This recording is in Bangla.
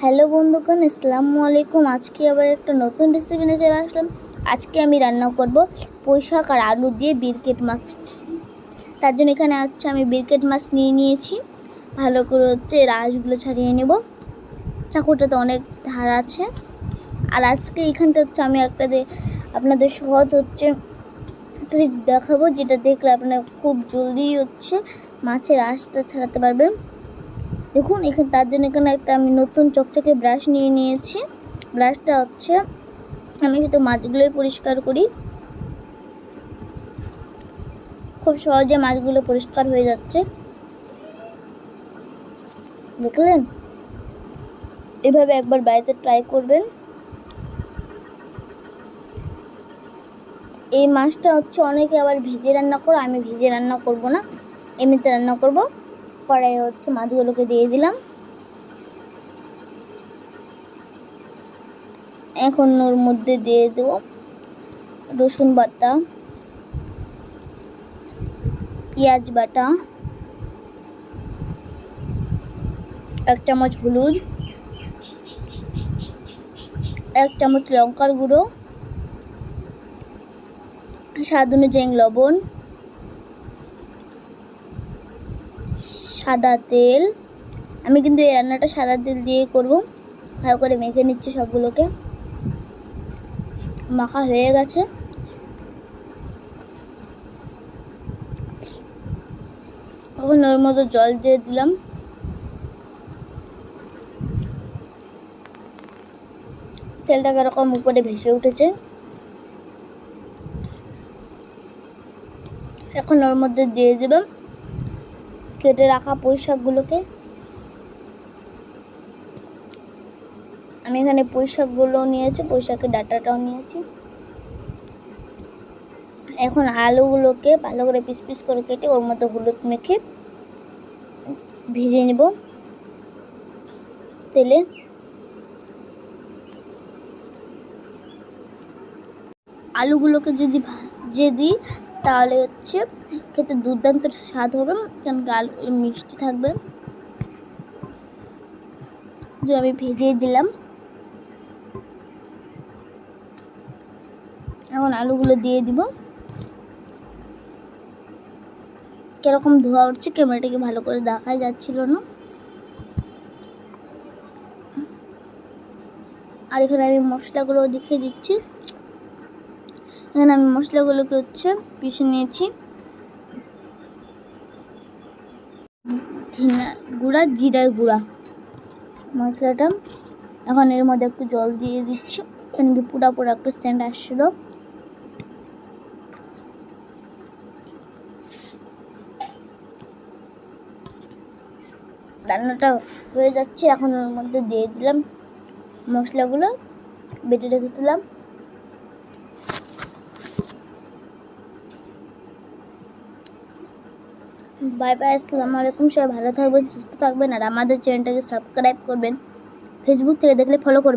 হ্যালো বন্ধুগণ, আসসালামু আলাইকুম। আজকে আবার একটা নতুন রেসিপি নিয়ে চলে আসলাম। আজকে আমি রান্না করব পুঁই শাক আর আলু দিয়ে বিরকেট মাছ। তার জন্য এখানে হচ্ছে আমি বিরকেট মাছ নিয়ে নিয়েছি। ভালো করে হচ্ছে রাসগুলো ছাড়িয়ে নেব। চাকুটাতে অনেক ধার আছে। আর আজকে এখানটা হচ্ছে আমি একটা আপনাদের সহজ হচ্ছে ট্রিক দেখাবো, যেটা দেখলে আপনারা খুব জলদি হচ্ছে মাছের আঁশটা ছাড়াতে পারবেন। দেখুন, এখানে তার জন্য এখানে একটা আমি নতুন চকচকে ব্রাশ নিয়ে নিয়েছি। ব্রাশটা হচ্ছে, আমি শুধু মাছগুলোই পরিষ্কার করি। খুব সহজে মাছগুলো পরিষ্কার হয়ে যাচ্ছে। দেখলেন? এভাবে একবার বাড়িতে ট্রাই করবেন। এই মাছটা হচ্ছে অনেকে আবার ভেজে রান্না করে, আমি ভেজে রান্না করব না, এমনিতে রান্না করব। কড়াইয়ে হচ্ছে, মাছগুলোকে দিয়ে দিলাম। এখন ওর মধ্যে দিয়ে দেবো রসুন বাটা, পেঁয়াজ বাটা, এক চামচ হলুদ, এক চামচ লঙ্কার গুঁড়ো, স্বাদ অনুযায়ী লবণ সাদা তেল। আমি কিন্তু এই রান্নাটা সাদা তেল দিয়ে করব। ভালো করে মেখে নিচ্ছি সবগুলোকে। মাখা হয়ে গেছে। এখন ওর মতো জল দিয়ে দিলাম। তেলটা এরকম উপরে ভেসে উঠেছে। এখন ওর মধ্যে দিয়ে দিলাম। কেটে রাখা পুঁই আমি এখানে পুঁইশাকগুলো নিয়েছি পুঁই শাকের ডাটাটাও নিয়েছি। এখন আলুগুলোকে ভালো করে পিস পিস করে কেটে ওর মধ্যে হলুদ মেখে ভেজে নেব তেলে। আলুগুলোকে যদি ভাজে দিই তাহলে হচ্ছে খেতে দুর্দান্ত স্বাদ হবে কেন কি আলু মিষ্টি থাকবে। যে আমি ভেজে দিলাম। এখন আলুগুলো দিয়ে দিব। কীরকম ধোয়া উঠছে, ক্যামেরাটাকে ভালো করে দেখাই যাচ্ছিল না। আর এখানে আমি মশলাগুলো দেখিয়ে দিচ্ছি। এখানে আমি মশলাগুলোকে হচ্ছে পিষে নিয়েছি। ধিনা গুঁড়া, জিরার গুঁড়া। মশলাটা এখন এর মধ্যে একটু জল দিয়ে দিচ্ছি। এখানে কি পুরা পুরা একটু সেন্ট আসছিল। রান্নাটা হয়ে যাচ্ছে। এখন ওর মধ্যে দিয়ে দিলাম মশলাগুলো, বেটে রেখে দিলাম। বাই বাই, আসসালামু আলাইকুম। সবাই ভালো থাকবেন, সুস্থ থাকবেন, আর আমাদের চ্যানেলটাকে সাবস্ক্রাইব করবেন। ফেসবুক থেকে দেখলে ফলো করবেন।